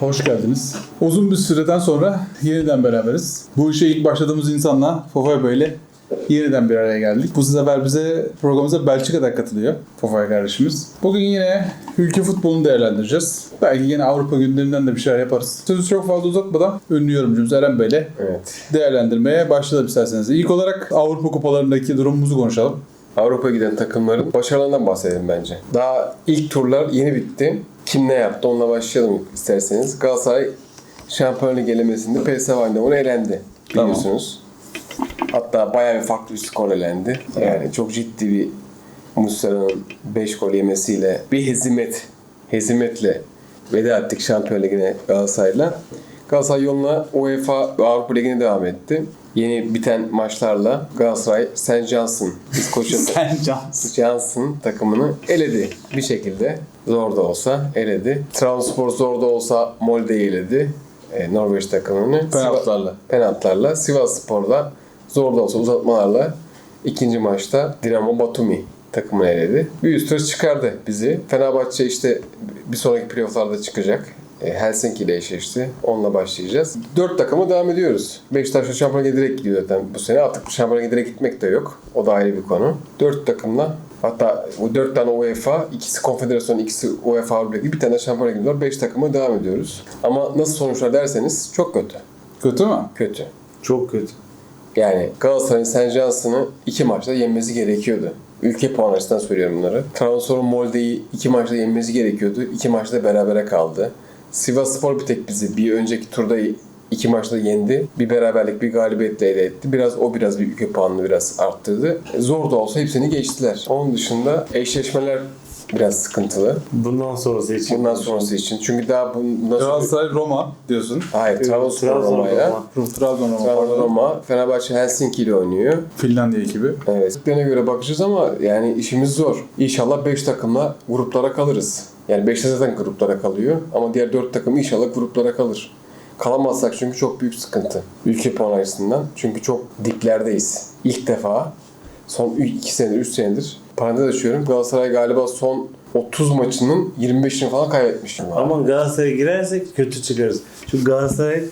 hoş geldiniz. Uzun bir süreden sonra yeniden beraberiz. Bu işe ilk başladığımız insanla Fofay Bey ile yeniden bir araya geldik. Bu sefer bize programımıza Belçika'dan katılıyor Fofay kardeşimiz. Bugün yine ülke futbolunu değerlendireceğiz. Belki yine Avrupa gündeminden de bir şeyler yaparız. Sözü çok fazla uzatmadan ünlü yorumcumuz Eren Bey ile Evet. değerlendirmeye başlayalım isterseniz. İlk olarak Avrupa kupalarındaki durumumuzu konuşalım. Avrupa giden takımların başarılarından bahsedelim bence. Daha ilk turlar yeni bitti. Kim ne yaptı onunla başlayalım isterseniz. Galatasaray Şampiyonluk elemesinde PSV Eindhoven elendi. Tamam. Biliyorsunuz. Hatta bayağı bir farklı bir skor elendi. Yani çok ciddi bir Muslera'nın 5 gol yemesiyle bir hezimet, hezimetle veda ettik Şampiyon Ligi'ne Galatasaray'la. Galatasaray yoluna UEFA Avrupa Ligi'ne devam etti. Yeni biten maçlarla Galatasaray St. Johnson İskoçya Cans. Johnson takımını eledi bir şekilde. Zor da olsa eledi. Trabzonspor zor da olsa Molde'yi eledi. E, Norveç takımını. Penaltılarla. Penaltılarla. Sivas Spor'da zor da olsa uzatmalarla ikinci maçta Dinamo Batumi takımını eledi. Bir üst tur çıkardı bizi. Fenerbahçe işte bir sonraki playofflarda çıkacak. E, Helsinki ile eşleşti. Onunla başlayacağız. Dört takıma devam ediyoruz. Beşiktaş Şampiyon'a direkt gidiyor zaten bu sene. Artık Şampiyon'a direkt gitmek de yok. O da ayrı bir konu. Dört takımla Hatta bu dört tane UEFA, ikisi konfederasyon, ikisi UEFA Avrupa Ligi, bir tane Şampiyonlar Ligi var. Beş takıma devam ediyoruz. Ama nasıl sonuçlar derseniz çok kötü. Kötü mü? Kötü. Çok kötü. Yani Galatasaray'ın St. Johnson'ı iki maçta yenmesi gerekiyordu. Ülke puan açısından söylüyorum bunları. Trabzonspor'un Molde'yi iki maçta yenmesi gerekiyordu. İki maçta berabere kaldı. Sivas Spor bir tek bizi bir önceki turda iki maçta yendi. Bir beraberlik, bir galibiyetle elde etti. Biraz o biraz bir ülke puanını biraz arttırdı. Zor da olsa hepsini geçtiler. Onun dışında eşleşmeler biraz sıkıntılı. Bundan sonrası için. Bundan sonrası için. Çünkü daha bundan sonra... Galatasaray Roma diyorsun. Hayır, Trabzonspor Trabzon Roma'yla. Roma. Trabzon Roma. Trabzon. Roma. Fenerbahçe Helsinki ile oynuyor. Finlandiya ekibi. Evet. Sıklarına göre bakacağız ama yani işimiz zor. İnşallah 5 takımla gruplara kalırız. Yani 5 zaten gruplara kalıyor ama diğer 4 takım inşallah gruplara kalır. Kalamazsak çünkü çok büyük sıkıntı. Ülke puan açısından. Çünkü çok diplerdeyiz. İlk defa son 2 senedir, 3 senedir parantez açıyorum. Galatasaray galiba son 30 maçının 25'ini falan kaybetmiş. Ama Galatasaray'a girersek kötü çıkarız. Çünkü Galatasaray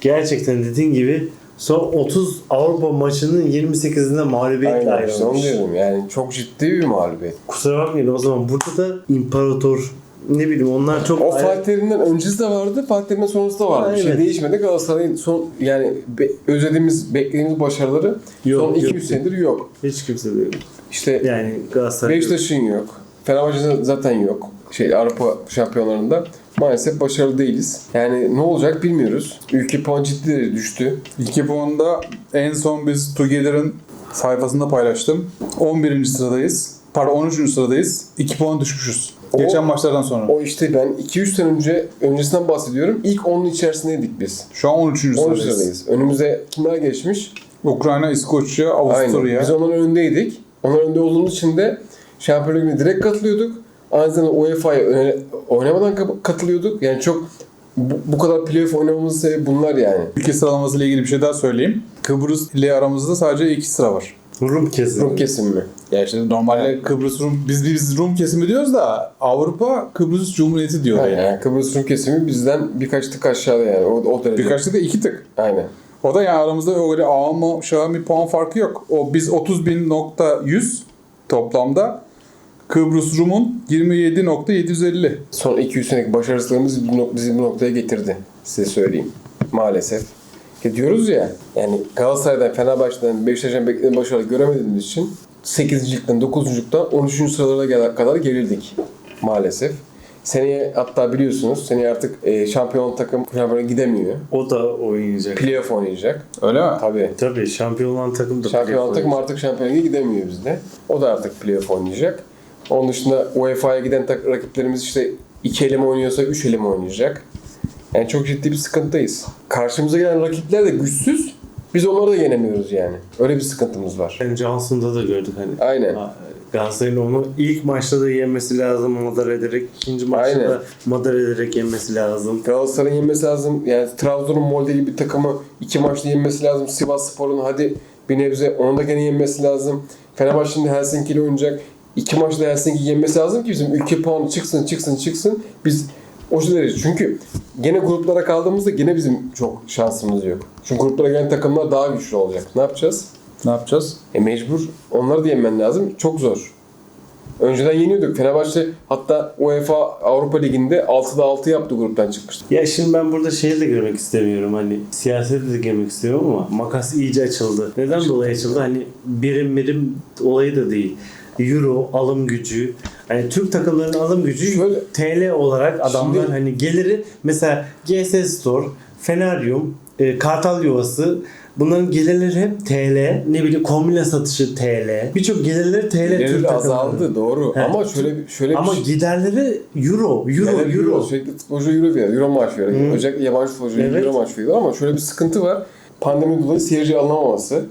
gerçekten dediğin gibi son 30 Avrupa maçının 28'inde mağlubiyetle Aynen işte onu ayrılmış. diyorum. Yani çok ciddi bir mağlubiyet. Kusura bakmayın o zaman burada da imparator ne bileyim onlar çok O ayrı- Fatih Terim'den öncesi de vardı, Fatih Terim'den sonrası da vardı. Bir şey Evet. değişmedi. Galatasaray'ın son yani be, özlediğimiz, beklediğimiz başarıları Yok, son 2-3 yok. senedir yok. hiç kimse de yok. İşte Yani Galatasaray Beşiktaş'ın yok. Fenerbahçe'nin zaten yok. Şey Avrupa şampiyonlarında maalesef başarılı değiliz. Yani ne olacak bilmiyoruz. Ülke puan ciddi düştü. İki puanda en son biz Together'ın sayfasında paylaştım. 11. sıradayız. Pardon 13. sıradayız. 2 puan düşmüşüz. O- Geçen maçlardan sonra. O işte ben 2-3 sene önce öncesinden bahsediyorum. İlk 10'un içerisindeydik biz. Şu an 13. 13 sıradayız. sıradayız. Önümüze kimler geçmiş? Ukrayna, İskoçya, Aynen. Avusturya. Biz onların önündeydik. Onların önünde olduğumuz için de Şampiyonlar Ligi'ne direkt katılıyorduk. Aynı zamanda UEFA'ya oynamadan ka- katılıyorduk. Yani çok bu, bu kadar playoff oynamamızın sebebi bunlar yani. Ülke sıralaması ile ilgili bir şey daha söyleyeyim. Kıbrıs ile aramızda sadece 2 sıra var. Rum kesin. Rum kesimi. Ya işte normalde Kıbrıs Rum, biz biz Rum kesimi diyoruz da Avrupa Kıbrıs Cumhuriyeti diyor Aynen. yani. Yani Kıbrıs Rum kesimi bizden birkaç tık aşağıda yani. O, o derece. Birkaç da iki tık. Aynen. O da yani aramızda öyle ağama şahı bir puan farkı yok. O biz 30.100 toplamda. Kıbrıs Rum'un 27.750. Son 200 senelik nok- bizi bu noktaya getirdi. Size söyleyeyim. Maalesef. Ya diyoruz ya yani Galatasaray'dan, Fenerbahçe'den, Beşiktaş'tan beklediğimiz başarı göremediğimiz için 8.likten, 9.luktan 13. sıralara kadar gerildik. Maalesef. Seneye hatta biliyorsunuz seneye artık e, şampiyon takım şampiyona gidemiyor. O da oynayacak. Playoff oynayacak. Öyle mi? Tabii. Tabii şampiyon olan takım da Şampiyon playoff takım artık şampiyona gidemiyor bizde. O da artık playoff oynayacak. Onun dışında UEFA'ya giden rakiplerimiz işte iki eleme oynuyorsa üç eleme oynayacak. Yani çok ciddi bir sıkıntıyız. Karşımıza gelen rakipler de güçsüz. Biz onları da yenemiyoruz yani. Öyle bir sıkıntımız var. Yani Johnson'da da gördük hani. Aynen. Galatasaray'ın onu ilk maçta da yenmesi lazım madar ederek. ikinci maçta Aynen. da madar ederek yenmesi lazım. Galatasaray'ın yenmesi lazım. Yani Trabzon'un Molde gibi bir takımı iki maçta yenmesi lazım. Sivas Spor'un hadi bir nebze onu da gene yenmesi lazım. Fenerbahçe'nin Helsinki ile oynayacak. İki maçta Helsinki yenmesi lazım ki bizim ülke puanı çıksın çıksın çıksın. Biz O derece. Çünkü gene gruplara kaldığımızda gene bizim çok şansımız yok. Çünkü gruplara gelen takımlar daha güçlü olacak. Ne yapacağız? Ne yapacağız? E mecbur onları da yenmen lazım. Çok zor. Önceden yeniyorduk. Fenerbahçe hatta UEFA Avrupa Ligi'nde 6'da 6 yaptı gruptan çıkmıştı. Ya şimdi ben burada şeye de girmek istemiyorum hani siyasete de girmek istiyorum ama makas iyice açıldı. Neden dolayı açıldı? Hani birim birim olayı da değil. Euro alım gücü. Hani Türk takımlarının alım gücü Şöyle- TL olarak adamlar Şimdi- hani geliri mesela GS Store, Feneryum, e, Kartal Yuvası bunların gelirleri hep TL. Ne bileyim kombine satışı TL. Birçok gelirleri TL Geliri Türk takımları. azaldı doğru. He. Ama şöyle bir şöyle bir Ama şey- giderleri Euro, Euro, Yani Euro. Sürekli futbolcu euro veriyor. Euro maaş veriyor. Hı. Özellikle yabancı futbolcular Evet. euro maaş veriyor ama şöyle bir sıkıntı var. Pandemi dolayı seyirci alınamaması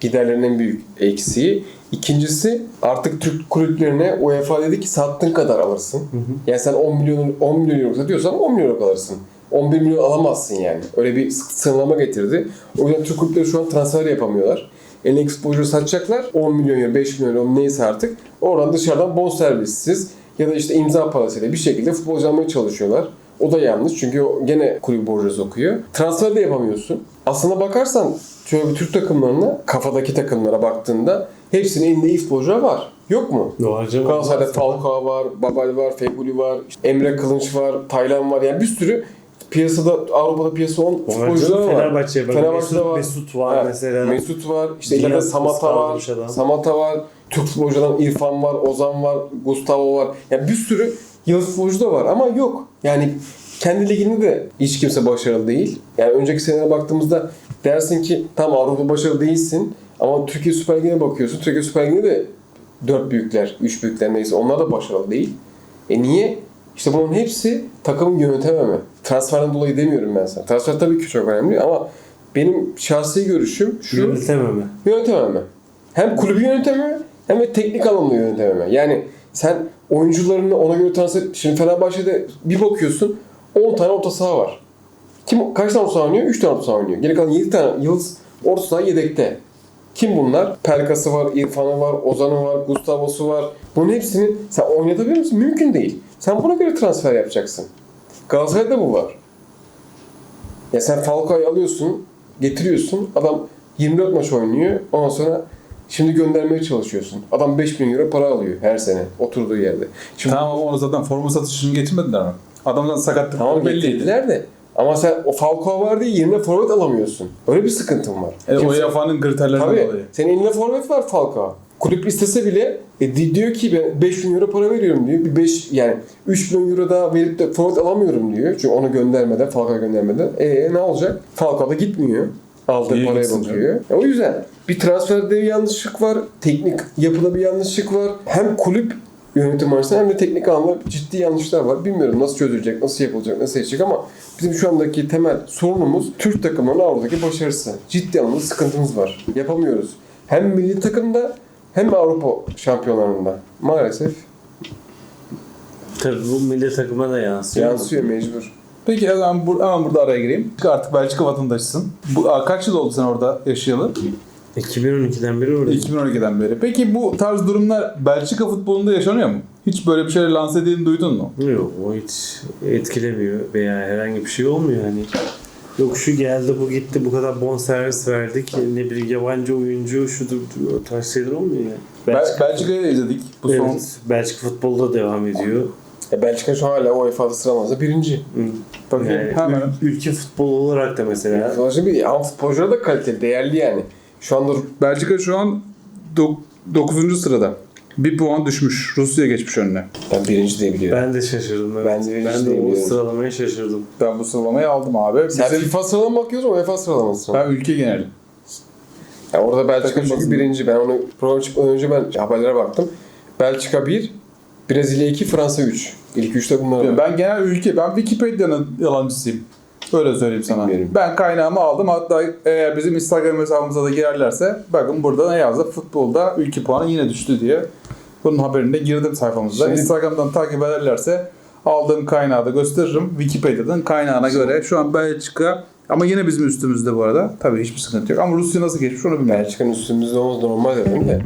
giderlerin en büyük eksiği. İkincisi artık Türk kulüplerine UEFA dedi ki sattığın kadar alırsın. Yani sen 10 milyon 10 milyon euro satıyorsan 10 milyon euro alırsın. 11 milyon alamazsın yani. Öyle bir sınırlama getirdi. O yüzden Türk kulüpleri şu an transfer yapamıyorlar. Elindeki futbolcuyu satacaklar. 10 milyon euro, 5 milyon euro neyse artık. Oradan dışarıdan bonservissiz ya da işte imza parasıyla bir şekilde futbolcu almaya çalışıyorlar. O da yanlış çünkü o gene kulüp borcu sokuyor. Transfer de yapamıyorsun. Aslına bakarsan şöyle Türk takımlarına, kafadaki takımlara baktığında hepsinin elinde iyi futbolcular var. Yok mu? Doğru canım. Galatasaray'da Falcao var, Babel var, Feguli var, işte Emre Kılınç var, Taylan var. Yani bir sürü piyasada Avrupa'da piyasa 10 futbolcular var. Fenerbahçe'ye bak. Fenerbahçe'de Mesut, var. Mesut var Ha, mesela. Mesut var. İşte ileride Samata var. Samata var. Türk futbolculardan İrfan var, Ozan var, Gustavo var. Yani bir sürü yıldız futbolcu da var ama yok. Yani kendi liginde de hiç kimse başarılı değil. Yani önceki senelere baktığımızda dersin ki tam Avrupa başarılı değilsin ama Türkiye Süper Ligi'ne bakıyorsun. Türkiye Süper Ligi'nde de dört büyükler, üç büyükler neyse onlar da başarılı değil. E niye? İşte bunun hepsi takımın yönetememe. Transferden dolayı demiyorum ben sana. Transfer tabii ki çok önemli ama benim şahsi görüşüm şu Yönetememe. yönetememe. Hem kulübü yönetememe hem de teknik anlamda yönetememe. Yani sen oyuncularını ona göre transfer... Şimdi Fenerbahçe'de bir bakıyorsun 10 tane orta saha var. Kim kaç tane orta saha oynuyor? 3 tane orta saha oynuyor. Geri kalan 7 tane yıldız orta saha yedekte. Kim bunlar? Pelkas'ı var, İrfan'ı var, Ozan'ı var, Gustavo'su var. Bunun hepsini sen oynatabilir misin? Mümkün değil. Sen buna göre transfer yapacaksın. Galatasaray'da bu var. Ya sen Falcao'yu alıyorsun, getiriyorsun. Adam 24 maç oynuyor. Ondan sonra şimdi göndermeye çalışıyorsun. Adam 5 bin euro para alıyor her sene oturduğu yerde. Şimdi Tamam ama onu zaten forma satışını getirmediler mi? Adamdan sakatlık tamam belliydi. getirdiler de ama sen o Falcao var diye yerine forvet alamıyorsun. Öyle bir sıkıntın var. E, Kimse- UEFA'nın kriterlerinden Tabii. dolayı. Senin elinde forvet var Falcao. Kulüp istese bile e, di- diyor ki ben 5 bin euro para veriyorum diyor. Bir 5 yani 3 milyon euro daha verip de forvet alamıyorum diyor. Çünkü onu göndermeden, Falcao göndermeden. E ne olacak? Falcao da gitmiyor. Aldığı Niye paraya bakıyor. E, o yüzden bir transferde bir yanlışlık var. Teknik yapıda bir yanlışlık var. Hem kulüp yönetim açısından hem de teknik anlamda ciddi yanlışlar var. Bilmiyorum nasıl çözülecek, nasıl yapılacak, nasıl edecek ama bizim şu andaki temel sorunumuz Türk takımlarının Avrupa'daki başarısı. Ciddi anlamda sıkıntımız var. Yapamıyoruz. Hem milli takımda hem de Avrupa şampiyonlarında. Maalesef Tabii bu milli takıma da yansıyor. yansıyor mecbur. Peki zaman bur- hemen burada araya gireyim. Artık Belçika vatandaşısın. Bu, kaç yıl oldu sen orada yaşayalı? 2012'den beri orada. 2012'den beri. Peki bu tarz durumlar Belçika futbolunda yaşanıyor mu? Hiç böyle bir şeyler lanse edildiğini duydun mu? Yok o hiç etkilemiyor veya herhangi bir şey olmuyor hani. Yok şu geldi bu gitti bu kadar bon servis verdik ne bir yabancı oyuncu şudur o tarz şeyler olmuyor yani. Bel- Belçika'yı izledik. Bu son evet, Belçika futbolda devam ediyor. E Belçika şu hala UEFA'da sıralamazda birinci. Hı. Bakayım, Yani hemen. ül- ülke futbolu olarak da mesela Sonuçta bir ama futbolcular da kaliteli, değerli yani. Şu anda Belçika şu an 9. sırada. Bir puan düşmüş. Rusya geçmiş önüne. ben birinci diye biliyorum. ben de şaşırdım. Evet. Ben de ben de o izleyemiyorum. sıralamaya şaşırdım. Ben bu sıralamayı aldım abi. Sen Bizim, FIFA sıralama bakıyorsun, UEFA sıralaması. ben ülke geneli. Yani orada Belçika Takım çünkü bazında. birinci. Ben onu program çıkmadan önce ben haberlere baktım. Belçika 1, Brezilya 2, Fransa 3. İlk üçte bunlar var. Ben genel ülke, ben Wikipedia'nın yalancısıyım. Öyle söyleyeyim sana. Bilmiyorum. Ben kaynağımı aldım. Hatta eğer bizim Instagram hesabımıza da girerlerse bakın burada ne yazdı? Futbolda ülke puanı yine düştü diye. Bunun haberine girdim sayfamızda. Şimdi- Instagram'dan takip ederlerse aldığım kaynağı da gösteririm. Wikipedia'dan kaynağına göre şu an Belçika ama yine bizim üstümüzde bu arada. Tabii hiçbir sıkıntı yok. Ama Rusya nasıl geçmiş onu bilmiyorum. Belçika'nın üstümüzde olmaz normal dedim de.